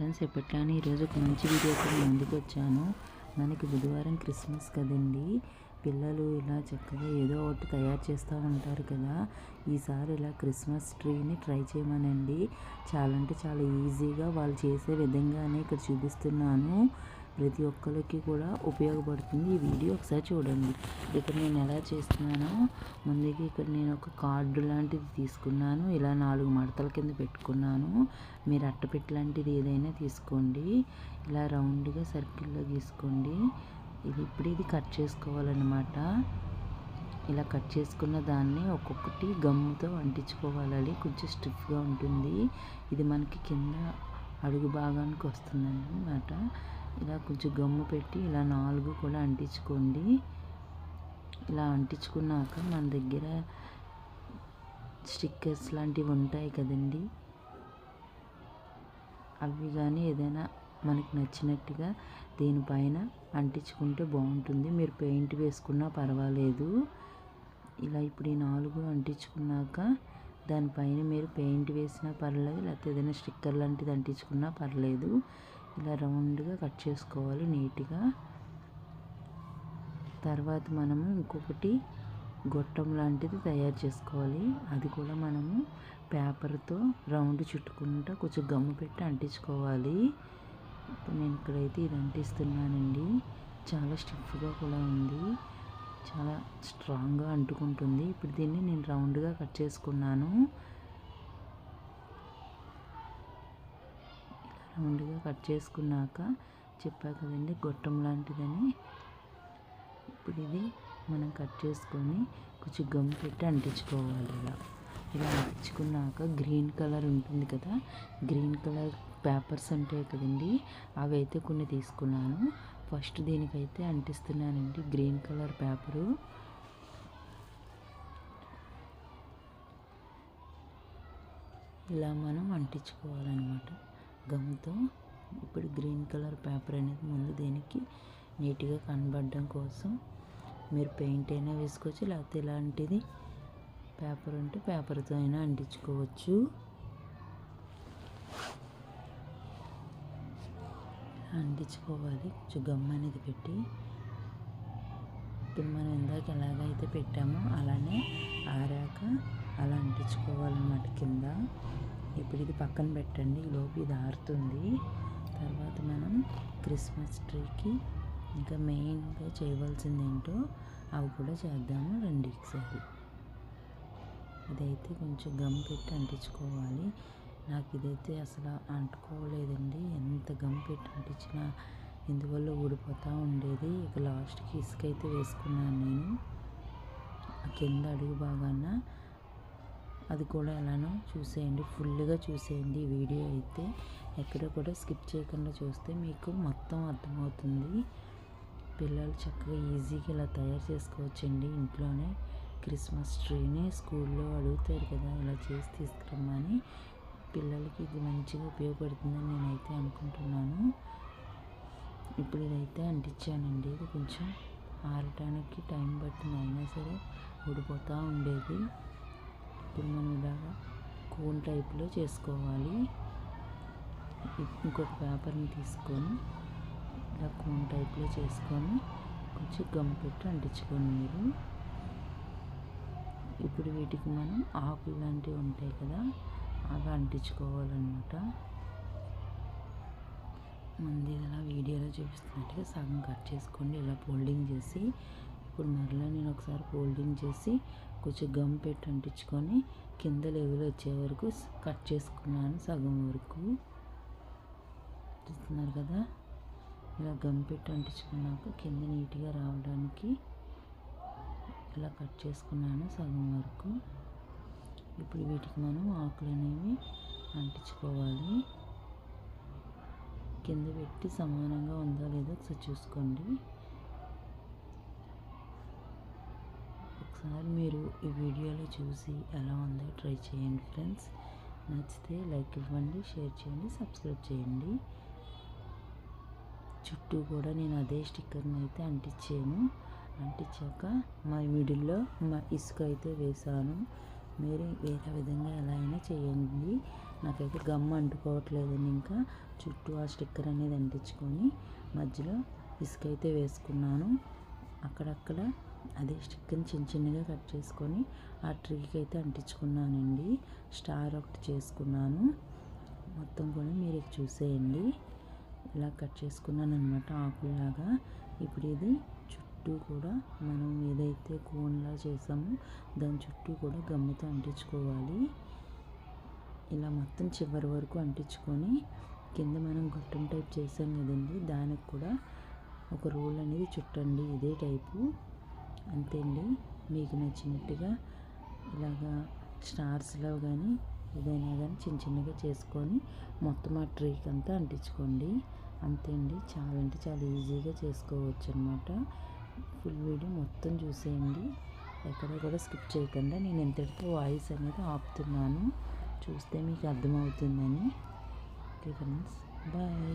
Friends ఎప్పట్లానే ఈరోజు ఒక మంచి వీడియోతో ముందుకు వచ్చాను. మనకి బుధవారం క్రిస్మస్ కదండి. పిల్లలు ఇలా చక్కగా ఏదో ఒకటి తయారు చేస్తూ ఉంటారు కదా. ఈసారి ఇలా క్రిస్మస్ ట్రీని ట్రై చేయమనండి. చాలా అంటే చాలా ఈజీగా వాళ్ళు చేసే విధంగానే ఇక్కడ చూపిస్తున్నాను. ప్రతి ఒక్కరికి కూడా ఉపయోగపడుతుంది. ఈ వీడియో ఒకసారి చూడండి. ఇక్కడ నేను ఎలా చేస్తున్నానో ముందుకి ఇక్కడ నేను ఒక కార్డు లాంటిది తీసుకున్నాను. ఇలా నాలుగు మడతల కింద పెట్టుకున్నాను. మీరు అట్టపెట్టి లాంటిది ఏదైనా తీసుకోండి. ఇలా రౌండ్గా సర్కిల్లో గీసుకోండి. ఇది ఇప్పుడు ఇది కట్ చేసుకోవాలన్నమాట. ఇలా కట్ చేసుకున్న దాన్ని ఒక్కొక్కటి గమ్ముతో అంటించుకోవాలి కొంచెం స్టిఫ్గా ఉంటుంది. ఇది మనకి కింద అడుగు భాగానికి వస్తుందన్నమాట. ఇలా కొంచెం గమ్ము పెట్టి ఇలా నాలుగు కూడా అంటించుకోండి. ఇలా అంటించుకున్నాక మన దగ్గర స్టిక్కర్స్ లాంటివి ఉంటాయి కదండి. అవి కానీ ఏదైనా మనకు నచ్చినట్టుగా దీనిపైన అంటించుకుంటే బాగుంటుంది. మీరు పెయింట్ వేసుకున్నా పర్వాలేదు. ఇలా ఇప్పుడు ఈ నాలుగు అంటించుకున్నాక దానిపైన మీరు పెయింట్ వేసినా పర్లేదు లేకపోతే ఏదైనా స్టిక్కర్ లాంటిది అంటించుకున్నా పర్లేదు. ఇలా రౌండ్గా కట్ చేసుకోవాలి నీట్గా. తర్వాత మనము ఇంకొకటి గొట్టం లాంటిది తయారు చేసుకోవాలి. అది కూడా మనము పేపర్తో రౌండ్ చుట్టుకుంటా కొంచెం గమ్ము పెట్టి అంటించుకోవాలి. ఇప్పుడు నేను ఇక్కడైతే ఇది అంటిస్తున్నానండి. చాలా స్టిఫ్గా కూడా ఉంది. చాలా స్ట్రాంగ్గా అంటుకుంటుంది. ఇప్పుడు దీన్ని నేను రౌండ్గా కట్ చేసుకున్నాను. రౌండ్గా కట్ చేసుకున్నాక చెప్పా కదండి గొట్టం లాంటిదని. ఇప్పుడు ఇది మనం కట్ చేసుకొని కొంచెం గమ్ పెట్టి అంటించుకోవాలి ఇలా. ఇలా అంటించుకున్నాక గ్రీన్ కలర్ ఉంటుంది కదా గ్రీన్ కలర్ పేపర్స్ ఉంటాయి కదండి అవి అయితే కొన్ని తీసుకున్నాను. ఫస్ట్ దీనికైతే అంటిస్తున్నానండి గ్రీన్ కలర్ పేపరు. ఇలా మనం అంటించుకోవాలన్నమాట. గమ్తో ఇప్పుడు గ్రీన్ కలర్ పేపర్ అనేది ముందు దీనికి నీట్గా కనబడడం కోసం మీరు పెయింట్ అయినా వేసుకోవచ్చు లేకపోతే ఇలాంటిది పేపర్ ఉంటే పేపర్తో అయినా అంటించుకోవచ్చు. అంటించుకోవాలి. కొంచెం గమ్ అనేది పెట్టి ఇప్పుడు మనం ఇందాక ఎలాగైతే పెట్టామో అలానే ఆరాక అలా అంటించుకోవాలన్నమాట కింద. ఇప్పుడు ఇది పక్కన పెట్టండి. లోపు ఇది ఆరుతుంది. తర్వాత మనం క్రిస్మస్ ట్రీకి ఇంకా మెయిన్గా చేయవలసింది ఏంటో అవి కూడా చేద్దాము రండి ఒకసారి ఇదైతే కొంచెం గమ్ పెట్టి అంటించుకోవాలి. నాకు ఇదైతే అసలు అంటుకోలేదండి. ఎంత గమ్ పెట్టి అంటించినా ఇందువల్ల ఊడిపోతూ ఉండేది. ఇక లాస్ట్కి ఇసుక అయితే వేసుకున్నాను నేను. కింద అడుగు బాగాన అది కూడా ఎలానో చూసేయండి. ఫుల్గా చూసేయండి వీడియో అయితే. ఎక్కడ కూడా స్కిప్ చేయకుండా చూస్తే మీకు మొత్తం అర్థమవుతుంది. పిల్లలు చక్కగా ఈజీగా ఇలా తయారు చేసుకోవచ్చండి. ఇంట్లోనే క్రిస్మస్ ట్రీని స్కూల్లో అడుగుతారు కదా ఇలా చేసి తీసుకురమ్మని. పిల్లలకి ఇది మంచిగా ఉపయోగపడుతుందని నేనైతే అనుకుంటున్నాను. ఇప్పుడు ఇదైతే అంటించానండి. ఇది కొంచెం ఆరటానికి టైం పట్టింది అయినా సరే ఊడిపోతూ ఉండేది. ఇప్పుడు మనం ఇలాగా కోన్ టైప్లో చేసుకోవాలి. ఇంకొక పేపర్ని తీసుకొని ఇలా కోన్ టైప్లో చేసుకొని కొంచెం గమ్ పెట్టి అంటించుకొని మీరు. ఇప్పుడు వీటికి మనం ఆకులు లాంటివి ఉంటాయి కదా అవి అంటించుకోవాలన్నమాట. మంది ఇలా వీడియోలో చూపిస్తున్నట్టుగా సగం కట్ చేసుకోండి. ఇలా ఫోల్డింగ్ చేసి ఇప్పుడు మరలా నేను ఒకసారి ఫోల్డింగ్ చేసి కొంచెం గమ్ పెట్టి అంటించుకొని కింద లెవెల్ వచ్చే వరకు కట్ చేసుకున్నాను సగం వరకు. చూస్తున్నారు కదా? ఇలా గమ్ పెట్టి అంటించుకున్నాక కింద నీట్గా రావడానికి ఇలా కట్ చేసుకున్నాను సగం వరకు. ఇప్పుడు వీటికి మనం ఆకులు అనేవి అంటించుకోవాలి. కింద పెట్టి సమానంగా ఉందో లేదో ఒకసారి చూసుకోండి. ఒకసారి మీరు ఈ వీడియోలో చూసి ఎలా ఉందో ట్రై చేయండి ఫ్రెండ్స్. నచ్చితే లైక్ ఇవ్వండి షేర్ చేయండి సబ్స్క్రైబ్ చేయండి. చుట్టూ కూడా నేను అదే స్టిక్కర్ని అయితే అంటించాను. అంటించాక మా మిడిల్లో మా ఇసుక అయితే వేసాను మీరు వేరే విధంగా ఎలా అయినా చేయండి. నాకైతే గమ్ అంటుకోవట్లేదని ఇంకా. చుట్టూ ఆ స్టిక్కర్ అనేది అంటించుకొని మధ్యలో ఇసుక అయితే వేసుకున్నాను. అక్కడక్కడ అదే స్టిక్ని చిన్న చిన్నగా కట్ చేసుకొని ఆ ట్రీకి అయితే అంటించుకున్నానండి. స్టార్ ఒకటి చేసుకున్నాను. మొత్తం కూడా మీరు చూసేయండి. ఇలా కట్ చేసుకున్నాను అనమాట ఆకులాగా. ఇప్పుడు ఇది చుట్టూ కూడా మనం ఏదైతే కోన్లా చేసామో దాని చుట్టూ కూడా గమ్ముతో అంటించుకోవాలి. ఇలా మొత్తం చివరి వరకు అంటించుకొని కింద మనం గొట్టం టైప్ చేసాం కదండి దానికి కూడా ఒక రోల్ అనేది చుట్టండి ఇదే టైపు. అంతే అండి మీకు నచ్చినట్టుగా ఇలాగా స్టార్స్లో కానీ ఏదైనా కానీ చిన్న చిన్నగా చేసుకొని మొత్తం ఆ ట్రీకి అంతా అంటించుకోండి. అంతే అండి చాలా అంటే చాలా ఈజీగా చేసుకోవచ్చు అనమాట ఫుల్ వీడియో మొత్తం చూసేయండి. ఎక్కడ కూడా స్కిప్ చేయకుండా నేను ఎంతటితో వాయిస్ అనేది ఆపుతున్నాను. చూస్తే మీకు అర్థమవుతుందని. Okay friends. బాయ్.